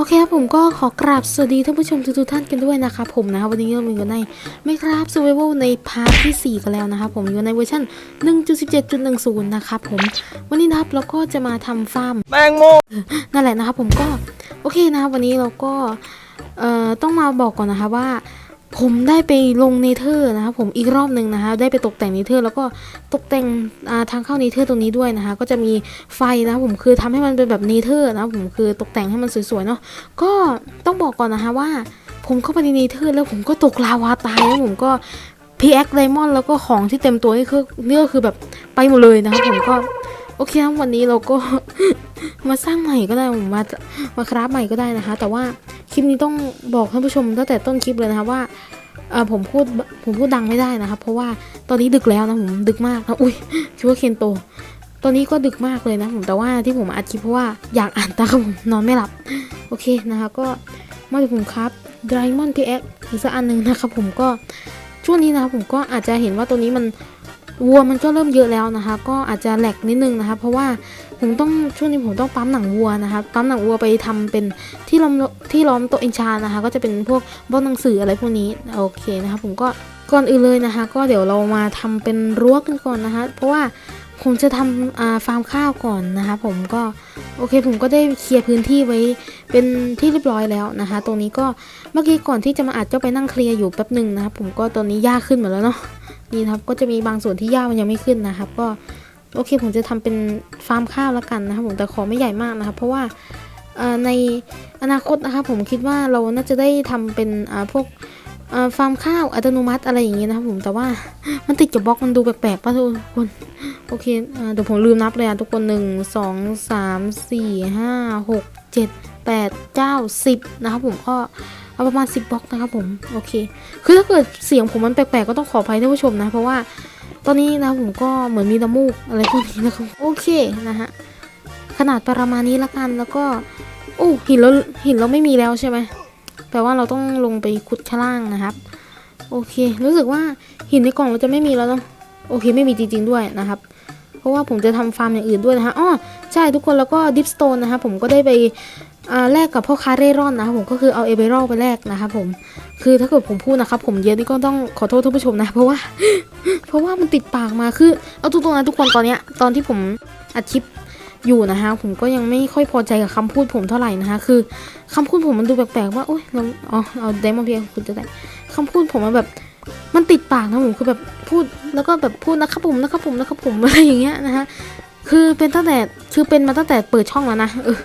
โอเคครับผมก็ขอกราบสวัสดีท่านผู้ชมทุกๆท่านกันด้วยนะครับผมนะครับวันนี้เรามีอยู่ในไม่ครับ Survival ในพาร์ทที่ 4 กันแล้วนะครับผมอยู่ในเวอร์ชัน1.17.10 นะครับผมวันนี้นะครับเราก็จะมาทำฟาร์มแมงโมนั่นแหละนะครับผมก็โอเคนะครับวันนี้เราก็เอ่อต้องมาบอกก่อนนะคะว่า ผมได้ไปลงเนเธอร์นะครับผมอีกรอบหนึ่งนะคะได้ไปตกแต่งเนเธอร์แล้วก็ตกแต่งทางเข้าเนเธอร์ตรงนี้ด้วยนะคะ ก็จะมีไฟนะครับผมคือทำให้มันเป็นแบบเนเธอร์นะครับผมคือตกแต่งให้มันสวยๆเนาะก็ต้องบอกก่อนนะคะว่า ผมเข้าไปในเนเธอร์แล้วผมก็ตกลาวาตายแล้วผมก็พีแอคไดมอนด์แล้วก็ของที่เต็มตัวนี่คือนี่ก็คือแบบไปหมดเลยนะครับผมก็โอเคครับวันนี้เราก็มาสร้างใหม่ก็ได้ผมมามาคราฟใหม่ก็ได้นะคะ แต่ว่า คลิปนี้ต้องบอกท่านผู้ชมตั้งแต่ต้นคลิปเลยนะคะว่าเออผมพูดผมพูดดังไม่ได้นะคะเพราะว่าตอนนี้ดึกแล้วนะผมดึกมากนะอุ้ยคิดว่าเคนโต ตอนนี้ก็ดึกมากเลยนะผมแต่ว่าที่ผมอัดคลิปเพราะว่าอยากอ่านตามผมนอนไม่หลับ โอเคนะคะก็มาถึงผมครับไดมอนด์พีเอ็กอีกสักอันหนึ่งนะครับผมก็ช่วงนี้นะครับผมก็อาจจะเห็นว่าตัวนี้มันวัวมันก็เริ่มเยอะแล้วนะคะ ก็อาจจะแหลกนิดนึงนะคะเพราะว่า ผมต้องช่วงนี้ผมต้องปั๊มหนังวัวนะคะปั๊มหนังวัวไปทำเป็นที่ล้อมที่ล้อมโต๊ะเอนชานนะคะ ก็จะเป็นพวกบ้านหนังสืออะไรพวกนี้โอเคนะคะผมก็ก่อนอื่นเลยนะคะ ก็เดี๋ยวเรามาทำเป็นรั้วกันก่อนนะคะ เพราะว่าผมจะทำฟาร์มข้าวก่อนนะคะ ผมก็โอเคผมก็ได้เคลียร์พื้นที่ไว้เป็นที่เรียบร้อยแล้วนะคะ ตรงนี้ก็เมื่อกี้ก่อนที่จะมาอัดก็ไปนั่งเคลียร์อยู่แป๊บหนึ่งนะครับผมก็ตอนนี้หญ้าขึ้นหมดแล้วเนาะนี่ครับก็จะมีบางส่วนที่หญ้ามันยังไม่ขึ้นนะครับ ก็ โอเคผมจะทำเป็นฟาร์มข้าวแล้วกันนะครับผมแต่ขอไม่ใหญ่มากนะครับเพราะว่าในอนาคตนะครับผมคิดว่าเราน่าจะได้ทำเป็นพวกฟาร์มข้าวอัตโนมัติอะไรอย่างงี้นะครับผมแต่ว่ามันติดกับบล็อกมันดูแปลกๆป่ะทุกคนโอเคอ่าเดี๋ยวผมลืมนับเลยอะทุกคนหนึ่งสองสามสี่ห้าหกเจ็ดแปดเก้าสิบนะครับผมก็เอาประมาณ10บล็อกนะครับผมโอเค คือถ้าเกิดเสียงผมมันแปลกๆก็ต้องขออภัยท่านผู้ชมนะเพราะว่า ตอนนี้นะผมก็เหมือนมีน้ำมูกอะไรพวกนี้นะครับโอเคนะฮะขนาดประมาณนี้ละกันแล้วก็โอ้หินแล้วหินเราไม่มีแล้วใช่ไหมแปลว่าเราต้องลงไปขุดข้างล่างนะครับ โอเค รู้สึกว่าหินในกล่องเราจะไม่มีแล้วเนาะโอเคไม่มีจริง ๆด้วยนะครับ เพราะว่าผมจะทำฟาร์มอย่างอื่นด้วยนะคะอ๋อใช่ทุกคนแล้วก็ดิฟสโตนนะคะผมก็ได้ไป แลกกับพ่อค้าเร่ร่อนนะครับผมก็คือเอาเอเบรลไปแลกนะครับผมคือถ้าเกิดผมพูดนะครับผมเยอะนี่ก็ต้องขอโทษท่านผู้ชมนะ เพราะว่า เพราะว่ามันติดปากมาคือเอาตรงๆนะทุกคนตอนเนี้ยตอนที่ผมอัดคลิปอยู่นะคะผมก็ยังไม่ค่อยพอใจกับคำพูดผมเท่าไหร่นะคะคือคำพูดผมมันดูแปลกๆว่าโอ๊ยเราอ๋อเอาไดมอนด์เพียคุณจะได้คำพูดผมมันแบบมันติดปากนะผมคือแบบพูดแล้วก็แบบพูดนะครับผมนะครับผมนะครับผมอะไรอย่างเงี้ยนะคะ คือเป็นตั้งแต่คือเป็นมาตั้งแต่เปิดช่องแล้วนะเออ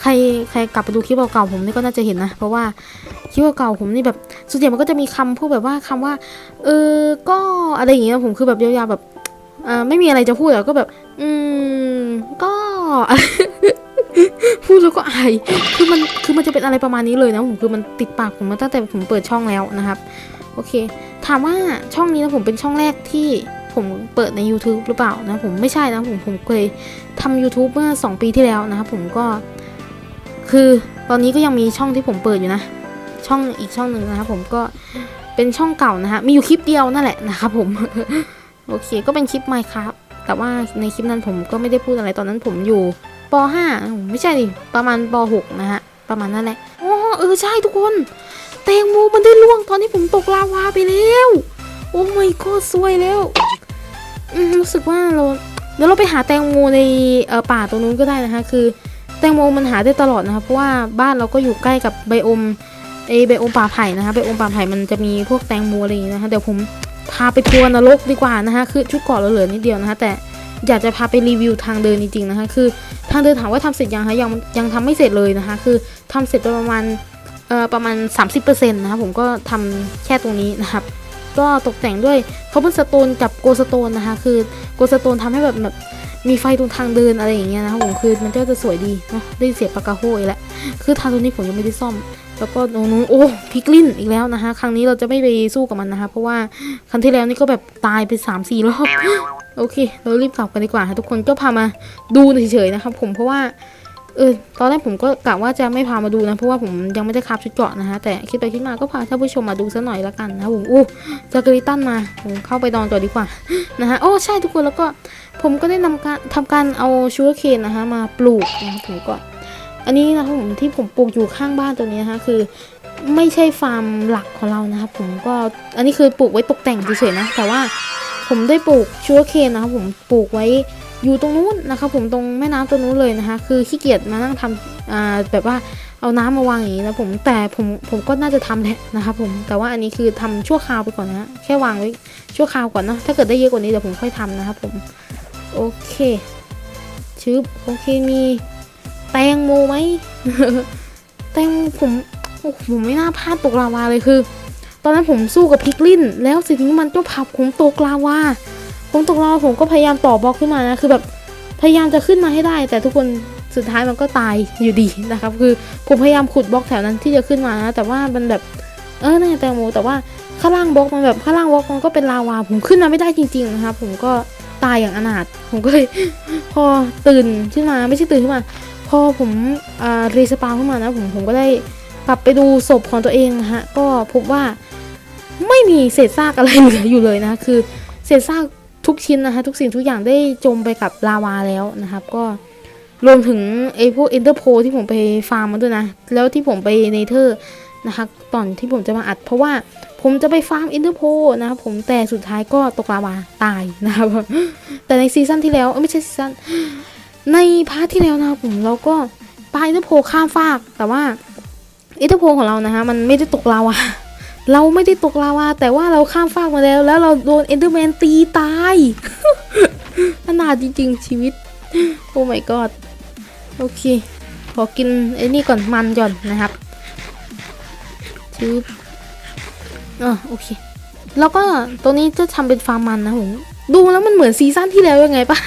ใครใครกลับไปดูคลิปเก่าๆผมนี่ก็น่าจะเห็นนะ เพราะว่าคลิปเก่าๆผมนี่แบบส่วนใหญ่มันก็จะมีคำพูดแบบว่าคำว่า เออก็อะไรอย่างเงี้ยผมคือแบบยาวๆแบบอ่าไม่มีอะไรจะพูดอะก็แบบ อืมก็พูดแล้วก็อาย คือมัน คือมันจะเป็นอะไรประมาณนี้เลยนะผม คือมันติดปากผมมาตั้งแต่ผมเปิดช่องแล้วนะครับ โอเค ถามว่าช่องนี้นะผมเป็นช่องแรกที่ ผมเปิดใน YouTube หรือเปล่านะผมไม่ใช่นะผมผมเคยทำ YouTube เมื่อ 2 ปีที่แล้วนะครับผมก็ คือตอนนี้ก็ยังมีช่องที่ผมเปิดอยู่นะ ช่องอีกช่องหนึ่งนะครับผมก็เป็นช่องเก่านะฮะมีอยู่คลิปเดียวนั่นแหละนะครับผมโอเคก็เป็นคลิป Minecraft แต่ว่าในคลิปนั้นผมก็ไม่ได้พูดอะไรตอนนั้นผมอยู่ป .5 ไม่ใช่ดิประมาณป .6 นะฮะประมาณนั่นแหละอ๋อเออใช่ทุกคนแตงโมมันได้ล่วงตอนที่ผมตกลาวาไปแล้ว โอ้ไม่ก็ซวยแล้ว รู้สึกว่าเราเดี๋ยวเราไปหาแตงโมในป่าตรงนู้นก็ได้นะคะคือ แตงโมมันหาได้ตลอดนะคะเพราะว่าบ้านเราก็อยู่ใกล้กับไบโอมเอไบโอมป่าไผ่นะคะไบโอมป่าไผ่มันจะมีพวกแตงโมอะไรอย่างงี้นะคะเดี๋ยวผมพาไปทัวร์นรกดีกว่านะคะคือชุดเกาะเราเหลือนิดเดียวนะคะแต่อยากจะพาไปรีวิวทางเดินจริงๆนะคะคือทางเดินถามว่าทำเสร็จยังคะยังยังทำไม่เสร็จเลยนะคะคือทำเสร็จปประมาณเอ่อประมาณ 30%นะคะผมก็ทำแค่ตรงนี้นะครับ ก็ตกแต่งด้วยคาร์บอนสโตนกับโกสโตนนะคะ คือโกสโตนทำให้แบบแบบมีไฟตรงทางเดินอะไรอย่างเงี้ยนะคะผมคือมันก็จะสวยดีนะได้เสียปากกาโฮอีกแล้วคือทางตรงนี้ผมยังไม่ได้ซ่อม แล้วก็ตรงนู้นโอ้พิกลินอีกแล้วนะคะ ครั้งนี้เราจะไม่ไปสู้กับมันนะคะ เพราะว่าครั้งที่แล้วนี่ก็แบบตายไป3ามสี่รอบโอเค เรารีบกลับกันดีกว่าค่ะทุกคนก็พามาดูเฉยๆนะครับผมเพราะว่า เออตอนแรกผมก็กะว่าจะไม่พามาดูนะ เพราะว่าผมยังไม่ได้คราบชุดเกราะนะคะแต่คิดไปคิดมาก็พาท่านผู้ชมมาดูซะหน่อยละกันนะผมอู้จากริตันมาผมเข้าไปนอนต่อดีกว่านะคะโอ้ใช่ทุกคนแล้วก็ผมก็ได้นำการทำการเอาชูเอร์เคนนะคะมาปลูกนะคะผมก็อันนี้นะผมที่ผมปลูกอยู่ข้างบ้านตัวนี้นะคะคือไม่ใช่ฟาร์มหลักของเรานะครับผมก็อันนี้คือปลูกไว้ตกแต่งเฉยๆนะ แต่ว่าผมได้ปลูกชูเคนนะครับผมปลูกไว้ อยู่ตรงนู้นนะครับผมตรงแม่น้ำตรงนู้นเลยนะคะคือขี้เกียจมานั่งทำแบบว่าเอาน้ำมาวางอย่างนี้นะผมแต่ผมผมก็น่าจะทำแหละนะครับผมแต่ว่าอันนี้คือทำชั่วคราวไปก่อนนะแค่วางไว้ชั่วคราวก่อนเนาะถ้าเกิดได้เยอะกว่านี้เดี๋ยวผมค่อยทำนะครับผมโอเคชึบโอเคมีแตงโมไหมแตงผมโอ้ผมไม่น่าพลาดตกลาวาเลยคือ ตอนนั้นผมสู้กับพิกลินแล้วสิ่งที่มันก็ผลักผมตกลาวา ผมตกลาวผมก็พยายามต่อบล็อกขึ้นมานะคือแบบพยายามจะขึ้นมาให้ได้ แต่ทุกคนสุดท้ายมันก็ตายอยู่ดีนะครับ คือผมพยายามขุดบล็อกแถวนั้นที่จะขึ้นมานะแต่ว่ามันแบบเออนี่ยแตงโมแต่ว่าข้างล่างบล็อกมันแบบข้างล่างบล็อกมันก็เป็นลาวาผมขึ้นมาไม่ได้จริง ๆ นะครับ ผมก็ตายอย่างอนาถผมก็เลยพอตื่นขึ้นมาไม่ใช่ตื่นขึ้นมา พอผมอ่ารีสปาวขึ้นมานะผมผมก็ได้กลับไปดูศพของตัวเองนะฮะก็พบว่าไม่มีเศษซากอะไรเหลืออยู่เลยนะคือเศษซาก ทุกชิ้นนะคะทุกสิ่งทุกอย่างได้จมไปกับลาวาแล้วนะครับ ก็รวมถึงไอ้พวกเอนเตอร์โพที่ผมไปฟาร์มมาด้วยนะ แล้วที่ผมไปเนเธอร์นะคะตอนที่ผมจะมาอัด เพราะว่าผมจะไปฟาร์มเอนเตอร์โพนะครับผมแต่สุดท้ายก็ตกลาวาตายนะครับแต่ในซีซั่นที่แล้วไม่ใช่ซีซั่นในพาร์ทที่แล้วนะครับผมเราก็ปาเอนเตอร์โพข้ามฟากแต่ว่าอิทธิพของเรานะฮะมันไม่ได้ตกลาวา เราไม่ได้ตกลาวาแต่ว่าเราข้ามฟากมาแล้ว แล้วเราโดนเอนเดอร์แมนตีตายขนาดจริง ๆ ชีวิต โอ้ my god โอเค ขอกินไอ้นี่ก่อนมันก่อนนะครับชืบอะโอเค แล้วก็ตัวนี้จะทำเป็นฟาร์มมันนะผมดูแล้วมันเหมือนซีซั่นที่แล้วยังไงปะ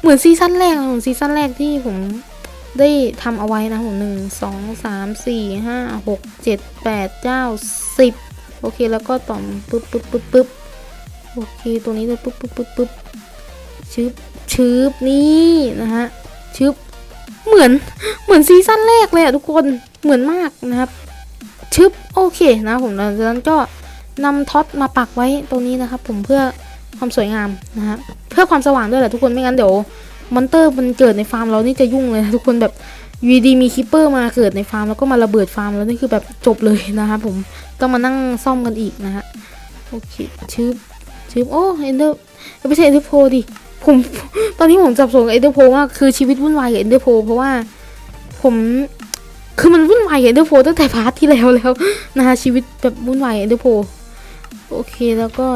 เหมือนซีซั่นแรกอะเหมือนซีซั่นแรกที่ผม ได้ทำเอาไว้นะผมหนึ่งสองสามสี่ห้าหกเจ็ดแปดเก้าสิบโอเคแล้วก็ต่อมปึ๊บปึ๊บปึ๊บปึ๊บโอเคตัวนี้เลยปึ๊บปึ๊บปึ๊บปึ๊บชึบชึบนี่นะฮะชึบเหมือนเหมือนซีซั่นแรกเลยอะทุกคนเหมือนมากนะครับชึบโอเคนะผมหลังจากนั้นก็นำท็อตมาปักไว้ตรงนี้นะครับ ผมเพื่อความสวยงามนะฮะเพื่อความสว่างด้วยแหละทุกคนไม่งั้นเดี๋ยว มอนเตอร์มันเกิดในฟาร์มเรานี่จะยุ่งเลยนะทุกคนแบบอยูดีมีคิปเปอร์มาเกิดในฟาร์มแล้วก็มาระเบิดฟาร์มแล้วนี่คือแบบจบเลยนะครับผมต้องมานั่งซ่อมกันอีกนะฮะโอเคชืบชืบโอ้เอนเดอร์ไม่ใช่เอนเดอร์โพดิผมตอนนี้ผมจับสนกับเอนเดอร์โพมากคือชีวิตวุ่นวายกับเอนเดอร์โพเพราะว่าผมคือมันวุ่นวายกับเอนเดอร์โพตั้งแต่พาร์ทที่แล้วแล้วนะคะชีวิตแบบวุ่นวายกับเอนเดอร์โพโอเคแล้วก็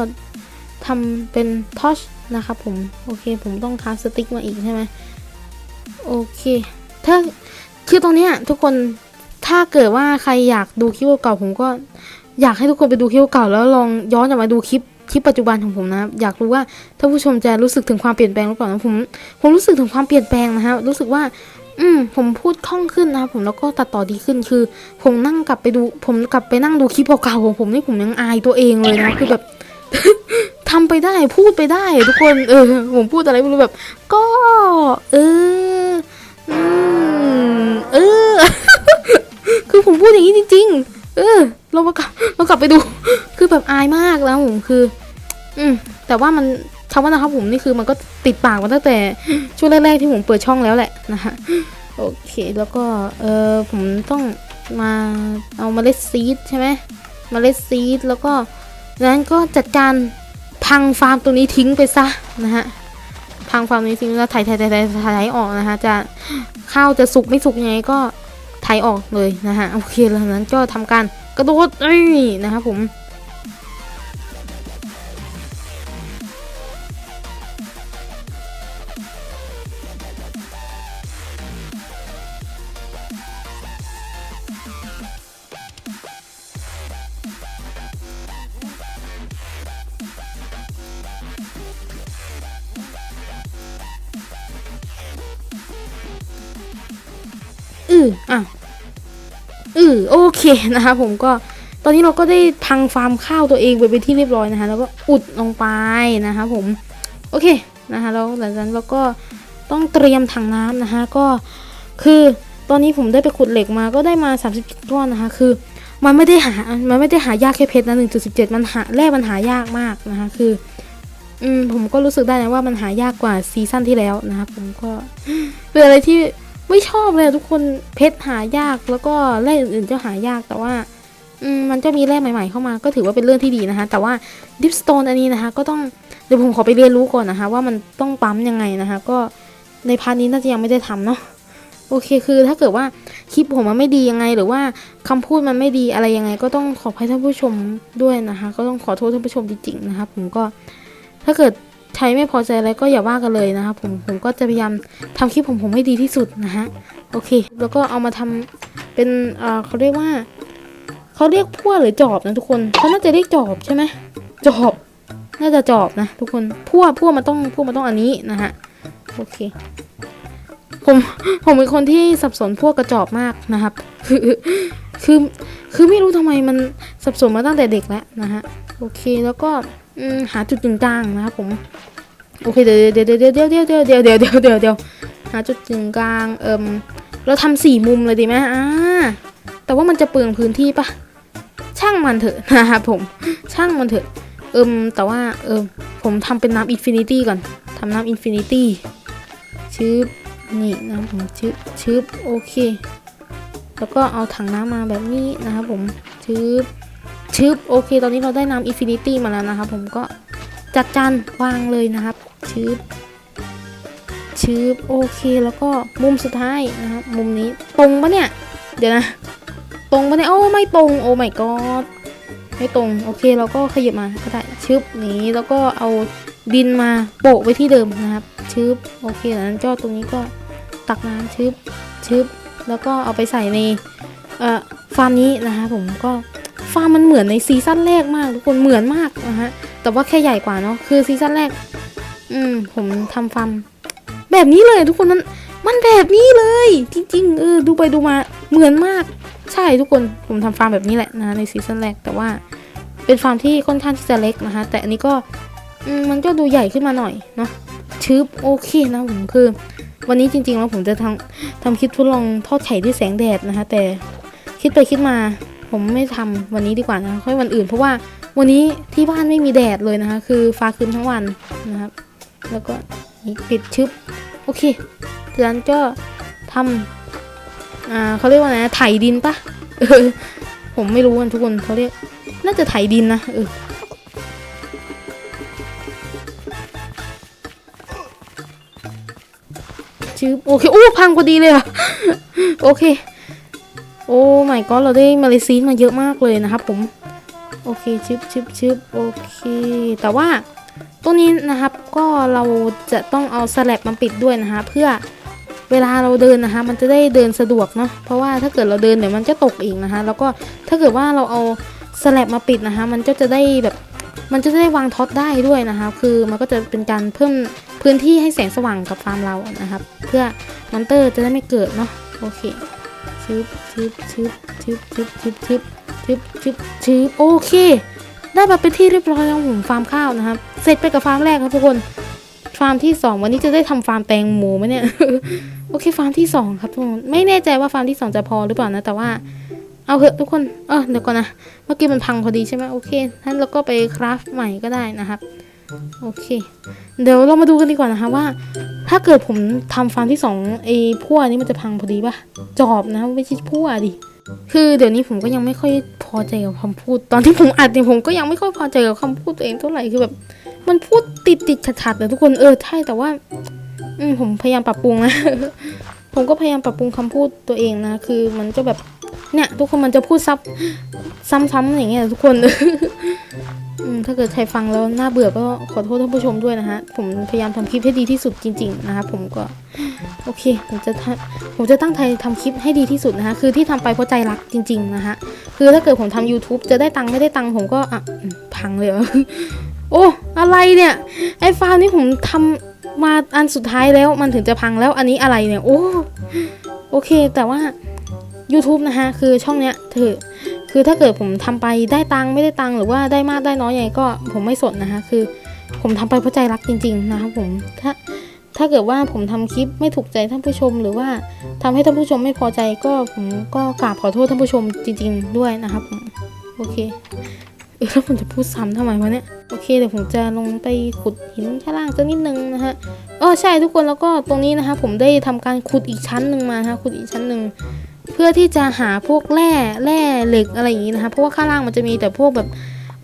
ทำเป็นทอชนะครับผมโอเคผมต้องคาสติ๊กมาอีกใช่ไหมโอเค ถ้าคือตรงนี้ทุกคนถ้าเกิดว่าใครอยากดูคลิปเก่าผมก็อยากให้ทุกคนไปดูคลิปเก่าแล้วลองย้อนกลับมาดูคลิปคลิปปัจจุบันของผมนะอยากรู้ว่าถ้าผู้ชมจะรู้สึกถึงความเปลี่ยนแปลงหรือเปล่านะผมผมรู้สึกถึงความเปลี่ยนแปลงนะฮะรู้สึกว่า อืมผมพูดคล่องขึ้นนะครับผมแล้วก็ตัดต่อดีขึ้นคือ ผมนั่งกลับไปดู ผมกลับไปนั่งดูคลิปเก่าๆของผมนี่ผมยังอายตัวเองเลยนะคือแบบ ทำไปได้พูดไปได้ ทุกคน เออ ผมพูดอะไรไม่รู้แบบ ก็ เอออืมเออ คือผมพูดอย่างนี้จริง ๆ เออ เรามากลับเรากลับไปดู คือแบบอายมากแล้วผมคือ อืมแต่ว่ามันคำว่านะครับผมนี่คือมันก็ติดปากมาตั้งแต่ช่วงแรกๆที่ผมเปิดช่องแล้วแหละนะฮะโอเคแล้วก็เออผมต้องมาเอามาเล็ดซีดใช่ไหมมาเล็ดซีดแล้วก็นั้นก็จัดการ พังฟาร์มตัวนี้ทิ้งไปซะนะฮะพังฟาร์มนี้ทิ้งแล้วไถ่ไถ่ไถ่ไถ่ไถออกนะคะจะข้าวจะสุกไม่สุกยังไงก็ไถออกเลยนะฮะโอเคแล้วนั้นก็ทำการกระโดดเอ้ยนะครับผม อืออะอือโอเคนะคะผมก็ตอนนี้เราก็ได้พังฟาร์มข้าวตัวเองไปเป็นที่เรียบร้อยนะคะแล้วก็อุดลงไปนะคะผมโอเคนะคะแล้วหลังจากนั้นเราก็ต้องเตรียมถังน้ำนะคะก็คือตอนนี้ผมได้ไปขุดเหล็กมาก็ได้มา 30ก้อนนะคะคือมันไม่ได้หา มันไม่ได้หายากแค่เพชรนะ1.17 มันหาแร่มันหายากมากนะคะคืออืมผมก็รู้สึกได้นะว่ามันหายากกว่าซีซั่นที่แล้วนะครับผมก็เป็นอะไรที่ ไม่ชอบเลยทุกคนเพชรหายากแล้วก็แร่อื่นๆก็หายากแต่ว่าอืมมันจะมีแร่ใหม่ๆเข้ามาก็ถือว่าเป็นเรื่องที่ดีนะคะ แต่ว่าดิฟสโตนอันนี้นะคะ ก็ต้องเดี๋ยวผมขอไปเรียนรู้ก่อนนะคะ ว่ามันต้องปั๊มยังไงนะคะ ก็ในพาร์ทนี้น่าจะยังไม่ได้ทำเนาะโอเคคือถ้าเกิดว่าคลิปผมมันไม่ดียังไง หรือว่าคำพูดมันไม่ดีอะไรยังไง ก็ต้องขออภัยท่านผู้ชมด้วยนะคะ ก็ต้องขอโทษท่านผู้ชมจริงๆนะคะ ผมก็ถ้าเกิด ใช้ไม่พอใจอะไรก็อย่าว่ากันเลยนะคะผมผมก็จะพยายามทำคลิปของผมให้ดีที่สุดนะฮะโอเค แล้วก็เอามาทำเป็นอ่อเขาเรียกว่าเขาเรียกพั่วหรือจอบนะทุกคนเขาน่าจะเรียกจอบใช่ไหมจอบน่าจะจอบนะ ทุกคนพั่วพั่วมันต้องพั่วมันต้องอันนี้นะฮะโอเคผมผมเป็นคนที่สับสนพวกกระจอบมากนะครับคือคือคือไม่รู้ทำไมมันสับสนมาตั้งแต่เด็กแล้วนะฮะโอเคแล้วก็ หาจุดกึ่งกลางนะครับผมโอเคเดี๋ยวเดี๋ยวเดี๋ยวเดี๋ยวเดี๋ยวเดี๋ยวเดี๋ยวเดี๋ยวเดี๋ยวเดี๋ยวเดี๋ยวหาจุดกึ่งกลางเอิมเราทำสี่มุมเลยดีไหมอ่าแต่ว่ามันจะเปลืองพื้นที่ปะช่างมันเถอะนะครับผมช่างมันเถอะเอิมแต่ว่าเอิมผมทำเป็นน้ำอินฟินิตี้ก่อนทำน้ำอินฟินิตี้ชืบนี่นะครับผมชืบชืบโอเค แล้วก็เอาถังน้ำมาแบบนี้นะครับผมชืบ ชืบโอเค ตอนนี้เราได้น้ำอินฟินิตี้มาแล้วนะครับ ผมก็จัดจานวางเลยนะครับชืบชืบโอเคแล้วก็มุมสุดท้ายนะครับมุมนี้ตรงปะเนี่ย เดี๋ยวนะ ตรงปะเนี่ยโอ้ไม่ตรงโอ้ my god ไม่ตรงโอเคเราก็ขยับมาก็ได้ชึบนี้แล้วก็เอาดินมาโปะไว้ที่เดิมนะครับชึบโอเคแล้วนั้นก็ตรงนี้ก็ตักน้ำชึบชึบแล้วก็เอาไปใส่ในเอ่อฟาร์มนี้นะคะผมก็ ฟาร์มมันเหมือนในซีซั่นแรกมากทุกคนเหมือนมากนะฮะแต่ว่าแค่ใหญ่กว่าเนาะคือซีซั่นแรก อืม ผมทำฟาร์มแบบนี้เลยทุกคนมันมันแบบนี้เลย จริง ๆ เออ ดูไปดูมาเหมือนมาก ใช่ทุกคนผมทำฟาร์มแบบนี้แหละนะในซีซั่นแรกแต่ว่า เป็นฟาร์มที่ค่อนข้างที่จะเล็กนะคะแต่อันนี้ก็มมันก็ดูใหญ่ขึ้นมาหน่อยเนาะชืบโอเคนะผมคือ วันนี้จริงๆแล้วผมจะทำทำคลิปทดลองทอดไข่ด้วยแสงแดดนะคะแต่คิดไปคิดมา ผมไม่ทำวันนี้ดีกว่านะค่อยวันอื่น เพราะว่าวันนี้ที่บ้านไม่มีแดดเลยนะคะ คือฟ้าครึ้มทั้งวันนะครับ แล้วก็ปิดชึบโอเคจากนั้นก็ทำอ่าเขาเรียกว่าไงไถดินปะออผมไม่รู้กันทุกคนเขาเรียก น่าจะไถดินนะเออชื่อโอเคโอ้พังพอดีเลยอะโอเค โอ้ไม่ก็เราได้มาเลซีนมาเยอะมากเลยนะครับผม โอเคชึบชึบชึบโอเค แต่ว่าตัวนี้นะครับก็เราจะต้องเอาสแลบมาปิดด้วยนะคะเพื่อเวลาเราเดินนะคะ มันจะได้เดินสะดวกเนาะเพราะว่าถ้าเกิดเราเดินเดี๋ยวมันจะตกเองนะคะ แล้วก็ถ้าเกิดว่าเราเอาสแลบมาปิดนะคะ มันก็จะได้แบบมันจะได้วางท็อตได้ด้วยนะคะคือมันก็จะเป็นการเพิ่มพื้นที่ให้แสงสว่างกับฟาร์มเรานะครับ เพื่อมอนเตอร์จะได้ไม่เกิดเนาะโอเค ชึบชึบชึบชึบชึบชึบชึบชึบชึบชึบโอเค ได้มาเป็นที่เรียบร้อยแล้วผมฟาร์มข้าวนะครับ เสร็จไปกับฟาร์มแรกครับทุกคน ฟาร์มที่สองวันนี้จะได้ทำฟาร์มแตงโมไหมเนี่ย โอเคฟาร์มที่สองครับทุกคน ไม่แน่ใจว่าฟาร์มที่สองจะพอหรือเปล่านะ แต่ว่า เอาเถอะทุกคน เออเดี๋ยวก่อนนะ เมื่อกี้มันพังพอดีใช่ไหมโอเคงั้นเราก็ไปคราฟใหม่ก็ได้นะครับ โอเค เดี๋ยวเรามาดูกันดีกว่านะคะว่า ถ้าเกิดผมทำฟาร์มที่สองไอ้พั่วนี้มันจะพังพอดีป่ะ จอบนะไม่ใช่พั่วดิ คือเดี๋ยวนี้ผมก็ยังไม่ค่อยพอใจกับคำพูด ตอนที่ผมอัดเนี่ยผมก็ยังไม่ค่อยพอใจกับคำพูดตัวเองเท่าไหร่คือแบบ มันพูดติดติดขัดขัดๆเลยทุกคนเออใช่แต่ว่า อืผมพยายามปรับปรุงนะผมก็พยายามปรับปรุงคำพูดตัวเองนะ คือมันจะแบบเนี่ยทุกคนมันจะพูดซับซ้ำๆอย่างเงี้ยทุกคน ถ้าเกิดใครฟังแล้วน่าเบื่อก็ขอโทษท่านผู้ชมด้วยนะฮะ ผมพยายามทำคลิปให้ดีที่สุดจริง ๆ นะคะผมก็โอเค ผมจะทำผมจะตั้งใจทำคลิปให้ดีที่สุดนะคะคือที่ทำไปเพราะใจรักจริง ๆ นะคะคือถ้าเกิดผมทำ YouTube จะได้ตังค์ไม่ได้ตังค์ผมก็อะพังเลยโอ้อะไรเนี่ยไอ้ฟาร์มนี่ผมทำมาอันสุดท้ายแล้วมันถึงจะพังแล้วอันนี้อะไรเนี่ยโอ้โอเคแต่ว่า YouTube นะคะคือช่องเนี้ยถือ คือถ้าเกิดผมทำไปได้ตังค์ไม่ได้ตังค์หรือว่าได้มากได้น้อยยังไงก็ผมไม่สนนะคะ คือผมทำไปเพราะใจรักจริง ๆ นะครับผมถ้าถ้าเกิดว่าผมทำคลิปไม่ถูกใจท่านผู้ชม หรือว่าทำให้ท่านผู้ชมไม่พอใจก็ผมก็กราบขอโทษท่านผู้ชมจริง ๆ ด้วยนะครับผมโอเคอแล้วผมจะพูดซ้ำทำไมวะเนี่ยโอเคเดี๋ยวผมจะลงไปขุดหินข้างล่างสักนิดนึงนะฮะเออใช่ทุกคนแล้วก็ตรงนี้นะคะผมได้ทำการขุดอีกชั้นหนึ่งมานะคะขุดอีกชั้นหนึ่ง เพื่อที่จะหาพวกแร่แร่เหล็กอะไรอย่างนี้นะคะเพราะว่าข้างล่างมันจะมีแต่พวกแบบ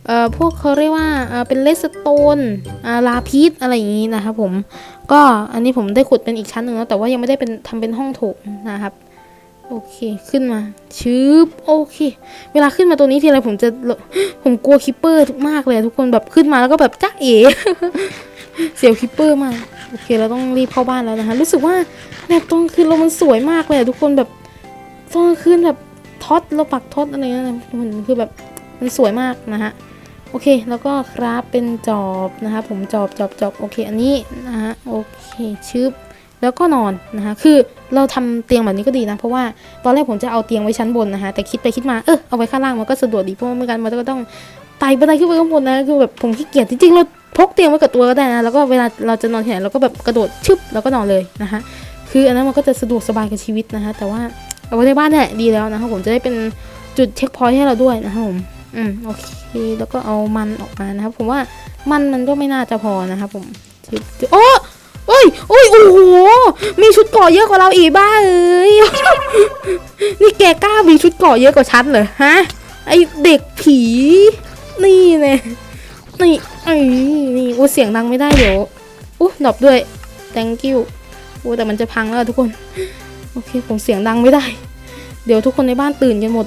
เอ่อพวกเขาเรียกว่าเอ่อเป็นเลสโตนอ่าลาพิษอะไรอย่างนี้นะคะผมก็อันนี้ผมได้ขุดเป็นอีกชั้นหนึ่งแล้วแต่ว่ายังไม่ได้เป็นทำเป็นห้องโถงนะครับโอเคขึ้นมาชืบโอเค เวลาขึ้นมาตัวนี้ทีไรผมจะผมกลัวคิปเปอร์มากเลยทุกคนแบบขึ้นมาแล้วก็แบบจ้าเอ๋เสียวคิปเปอร์มากโอเคเราต้องรีบเข้าบ้านแล้วนะคะรู้สึกว่าแบบตอนคืนเรามันสวยมากเลยอะทุกคนแบบ ตอนคืนแบบท็อตเราปักท็อตอะไรเงี้ยนะมันคือแบบมันสวยมากนะฮะโอเค แล้วก็คราฟเป็นจอบนะคะผมจอบจอบจอบโอเค อันนี้นะฮะโอเคชึบแล้วก็นอนนะคะคือเราทำเตียงแบบนี้ก็ดีนะ เพราะว่าตอนแรกผมจะเอาเตียงไว้ชั้นบนนะคะแต่คิดไปคิดมาเออเอาไว้ข้างล่างมันก็สะดวกดีเพราะว่าไม่งั้นมันก็ต้องไต่บันไดขึ้นไปข้างบนนะคือแบบผมขี้เกียจจริงๆเราพกเตียงไว้กับตัวก็ได้นะแล้วก็เวลาเราจะนอนที่ไหนเราก็แบบกระโดดชึบแล้วก็นอนเลยนะคะคืออันนั้นมันก็จะสะดวกสบายกับชีวิตนะคะแต่ว่า เอาไว้ในบ้านเนี่ยดีแล้วนะคะผมจะได้เป็นจุดเช็คพอยต์ให้เราด้วยนะคะผมอืมโอเคแล้วก็เอามันออกมานะครับ ผมว่ามันมันก็ไม่น่าจะพอนะครับผมชึบชึบโอ้เอ้ยโอ้ยโอ้โหมีชุดเกาะเยอะกว่าเราอีกบ้าเอ้ยนี่แกกล้ามีชุดเกาะเยอะกว่าฉันเหรอฮะไอเด็กผีนี่เน่นี่ไอ้นี่โอ้เสียงดังไม่ได้เดี๋ยวอู้ดรอปด้วย thank you โอ้แต่มันจะพังแล้วทุกคน โอเค ผมเสียงดังไม่ได้ เดี๋ยวทุกคนในบ้านตื่นกันหมด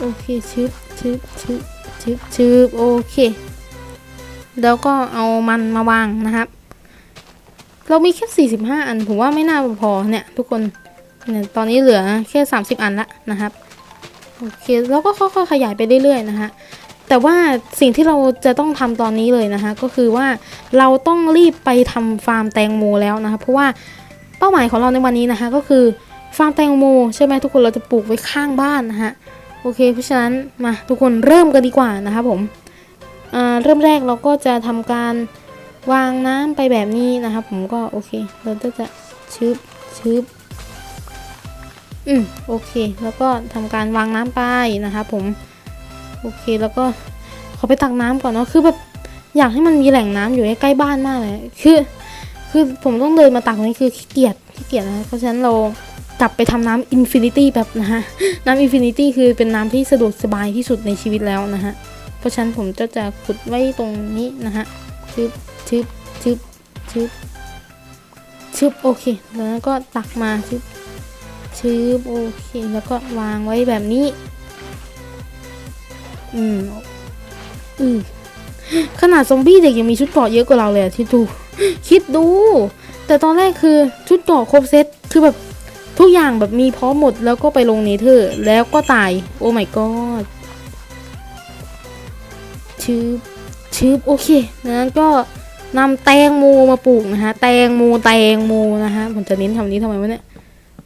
โอเคชึบชึบชึบชึบชึบโอเค แล้วก็เอามันมาวางนะครับ เรามีแค่45 อัน ผมว่าไม่น่าพอเนี่ย ทุกคนเนี่ยตอนนี้เหลือแค่ 30 อันละนะครับโอเคแล้วก็ค่อยๆขยายไปเรื่อยๆนะฮะแต่ว่าสิ่งที่เราจะต้องทำตอนนี้เลยนะคะก็คือว่าเราต้องรีบไปทำฟาร์มแตงโมแล้วนะคะเพราะว่า เป้าหมายของเราในวันนี้นะคะ ก็คือฟาร์มแตงโมใช่ไหมทุกคนเราจะปลูกไว้ข้างบ้านนะฮะโอเคเพราะฉะนั้นมาทุกคนเริ่มกันดีกว่านะคะผมเริ่มแรกเราก็จะทำการวางน้ำไปแบบนี้นะคะผมก็โอเคเราก็จะชืบชืบอืมโอเค แล้วก็ทำการวางน้ำไปนะคะผมโอเคแล้วก็ขอไปตักน้ำก่อนเนาะคือแบบอยากให้มันมีแหล่งน้ำอยู่ใกล้บ้านมากเลยคือ คือผมต้องเดินมาตักตรงนี้คือขี้เกียจขี้เกียจนะเพราะฉะนั้นเรากลับไปทำน้ำอินฟินิตี้แบบนะฮะ น้ำอินฟินิตี้คือเป็นน้ำที่สะดวกสบายที่สุดในชีวิตแล้วนะฮะ เพราะฉะนั้นผมก็จะขุดไว้ตรงนี้นะฮะชึบชึบชึบชึบชึบโอเค แล้วก็ตักมาชึบชืบโอเค แล้วก็วางไว้แบบนี้ อืมอือขนาดซอมบี้เด็กยังมีชุดเกราะเยอะกว่าเราเลยอะที่ดู คิดดู แต่ตอนแรกคือชุดเกาะครบเซตคือแบบทุกอย่างแบบมีพร้อมหมดแล้วก็ไปลงเนเธอร์ แล้วก็ตาย โอ้ my god ชืบชืบโอเคนั้นก็นำแตงโมมาปลูกนะคะแตงโมแตงโมนะคะผมจะเน้นคำนี้ทำไมวะเนี่ย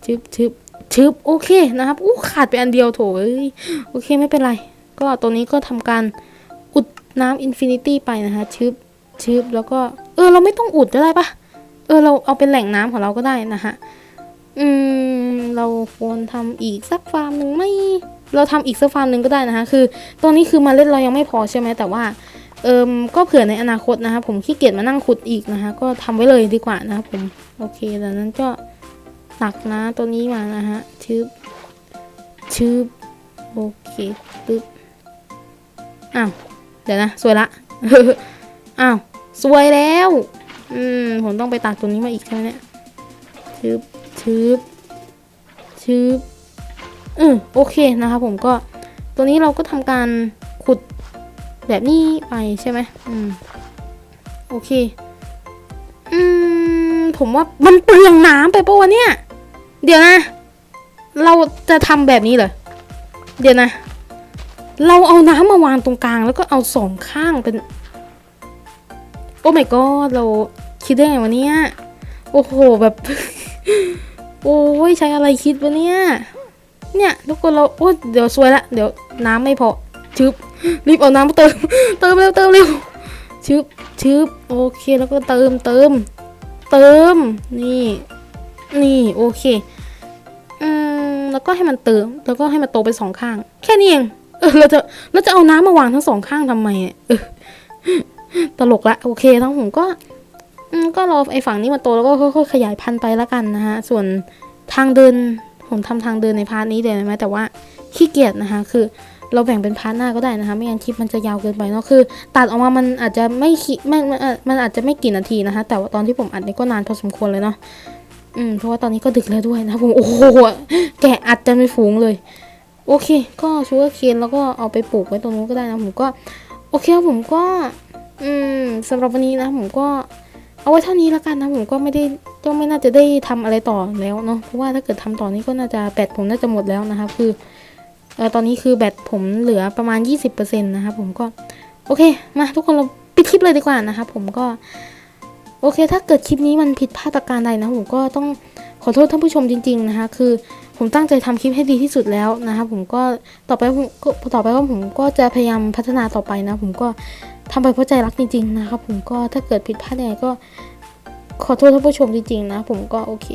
ชึบชึบชึบโอเคนะครับอู้ขาดไปอันเดียวโถเอ้ยโอเคไม่เป็นไร ก็ตัวนี้ก็ทำการอุดน้ำอินฟินิตี้ไปนะคะชึบ ชึบแล้วก็ เออ เราไม่ต้องอุดก็ได้ปะเออ เราเอาเป็นแหล่งน้ำของเราก็ได้นะคะอืม เราควรทำอีกสักฟาร์มหนึ่งไหม่ เราทำอีกสักฟาร์มหนึ่งก็ได้นะคะ คือตอนนี้คือมาเล่นเรายังไม่พอใช่ไหมแต่ว่า เอิมก็เผื่อในอนาคตนะคะ ผมขี้เกียจมานั่งขุดอีกนะคะ ก็ทำไว้เลยดีกว่านะคะผม โอเคดังนั้นก็ตักนะตัวนี้มานะฮะชืบชืบโอเคปึ๊บอ้าว เดี๋ยวนะ สวยละ อ้าวสวยแล้ว อืม ผมต้องไปตักตัวนี้มาอีกใช่ไหมเนี่ยชืบชืบชืบอืมโอเคนะคะผมก็ตัวนี้เราก็ทำการขุดแบบนี้ไปใช่ไหมอืม โอเค อืม ผมว่ามันเปลืองน้ำไปปะวะเนี่ย เดี๋ยวนะ เราจะทำแบบนี้เหรอ เดี๋ยวนะ เราเอาน้ำมาวางตรงกลางแล้วก็เอาสองข้างเป็น โอ้ my god เราคิดได้ไงวะเนี่ย โอ้โหแบบ โอ้ยใช้อะไรคิดวะเนี่ย เนี่ยทุกคนเราโอ้เดี๋ยวซวยละ เดี๋ยวน้ำไม่พอชึบรีบเอาน้ำมาเติม เติมเร็วเติมเร็วชึบชึบโอเคแล้วก็เติมเติม เติม นี่ นี่โอเค อืมแล้วก็ให้มันเติม แล้วก็ให้มันโตเป็นสองข้าง แค่นี้เอง เออเราจะเราจะเอาน้ำมาวางทั้งสองข้างทำไมเออ ตลกละโอเคทั้งผมก็ก็รอไอ้ฝั่งนี้มาโตแล้วก็ค่อยๆขยายพันธุ์ไปล้วกันนะฮะส่วนทางเดินผมทำทางเดินในพาร์ทนี้เลยนะแต่ว่าขี้เกียจนะคะ คือเราแบ่งเป็นพาร์ทหน้าก็ได้นะคะ ไม่งั้นคลิปมันจะยาวเกินไปเนาะคือ ตัดออกมามันอาจจะไม่ขีไม่มันอาจจะไม่กี่นาทีนะคะ แต่ว่าตอนที่ผมอัดนี่ก็นานพอสมควรเลยเนาะอืมเพราะว่าตอนนี้ก็ดึกแล้วด้วยนะผมโอ้โหแกะอัดจนไม่ฝูงเลย โอเค ก็ชูเกอร์เคนแล้วก็เอาไปปลูกไว้ตรงนู้นก็ได้นะผมก็ โอเคครับผมก็ อืมสำหรับวันนี้นะผมก็เอาไว้เท่านี้แล้วกันนะผมก็ไม่ได้ก็ไม่น่าจะได้ทำอะไรต่อแล้วเนาะเพราะว่าถ้าเกิดทำต่อนี้ก็น่าจะแบตผมน่าจะหมดแล้วนะครับ คือเออตอนนี้คือแบตผมเหลือประมาณ 20%นะครับผมก็โอเคมาทุกคนเราปิดคลิปเลยดีกว่านะครับผมก็ โอเค ถ้าเกิดคลิปนี้มันผิดพลาดประการใดนะผมก็ต้องขอโทษท่านผู้ชมจริง ๆนะคะ คือผมตั้งใจทำคลิปให้ดีที่สุดแล้วนะคะผมก็ต่อไปผมก็ต่อไปว่าผมก็จะพยายามพัฒนาต่อไปนะ ผมก็ ทำไปเพราะใจรักจริง ๆ นะครับผมก็ถ้าเกิดผิดพลาดยังไงก็ขอโทษท่านผู้ชมจริง ๆ นะ ผมก็โอเค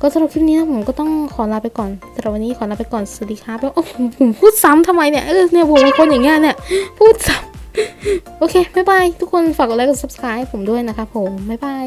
ก็สำหรับคลิปนี้นะผมก็ต้องขอลาไปก่อนสำหรับวันนี้ขอลาไปก่อนสวัสดีครับแล้วโอ้ผมผมพูดซ้ำทำไมเนี่ยเออเนี่ยผมเป็นคนอย่างเงี้ยเนี่ยพูดซ้ำโอเคบ๊ายบายทุกคนฝากกดไลค์กด subscribe ผมด้วยนะครับผมบ๊ายบาย